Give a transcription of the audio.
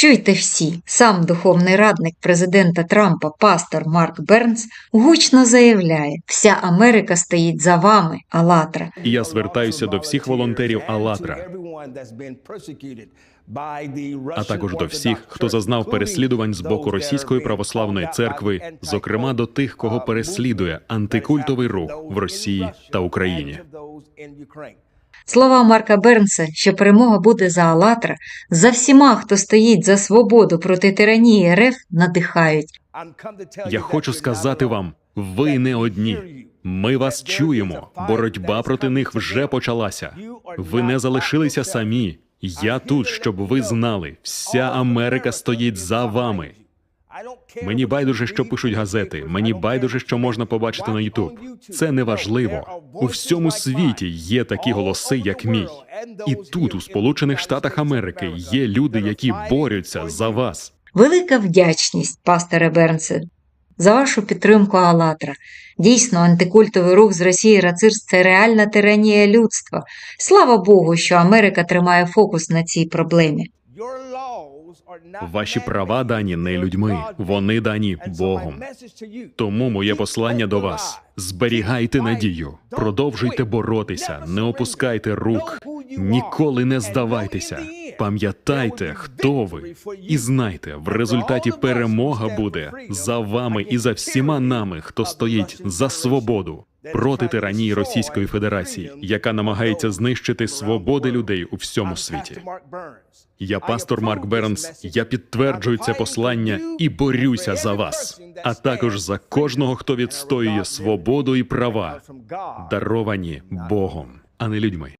Чуйте всі, сам духовний радник президента Трампа, пастор Марк Бернс, гучно заявляє: вся Америка стоїть за вами, Алатра. Я звертаюся до всіх волонтерів «АЛЛАТРА», а також до всіх, хто зазнав переслідувань з боку Російської православної церкви, зокрема до тих, кого переслідує антикультовий рух в Росії та Україні. Слова Марка Бернса, що перемога буде за Алатра, за всіма, хто стоїть за свободу проти тиранії РФ, надихають. Я хочу сказати вам, ви не одні. Ми вас чуємо. Боротьба проти них вже почалася. Ви не залишилися самі. Я тут, щоб ви знали, вся Америка стоїть за вами. Мені байдуже, що пишуть газети. Мені байдуже, що можна побачити на Ютуб. Це не важливо. У всьому світі є такі голоси, як мій. І тут, у Сполучених Штатах Америки, є люди, які борються за вас. Велика вдячність, пасторе Бернсе, за вашу підтримку Алатра. Дійсно, антикультовий рух з Росії Рацирс – це реальна тиранія людства. Слава Богу, що Америка тримає фокус на цій проблемі. Ваші права дані не людьми, вони дані Богом. Тому моє послання до вас: зберігайте надію, продовжуйте боротися, не опускайте рук, ніколи не здавайтеся. Пам'ятайте, хто ви, і знайте, в результаті перемога буде за вами і за всіма нами, хто стоїть за свободу проти тиранії Російської Федерації, яка намагається знищити свободи людей у всьому світі. Я пастор Марк Бернс. Я підтверджую це послання і борюся за вас, а також за кожного, хто відстоює свободу і права, даровані Богом, а не людьми.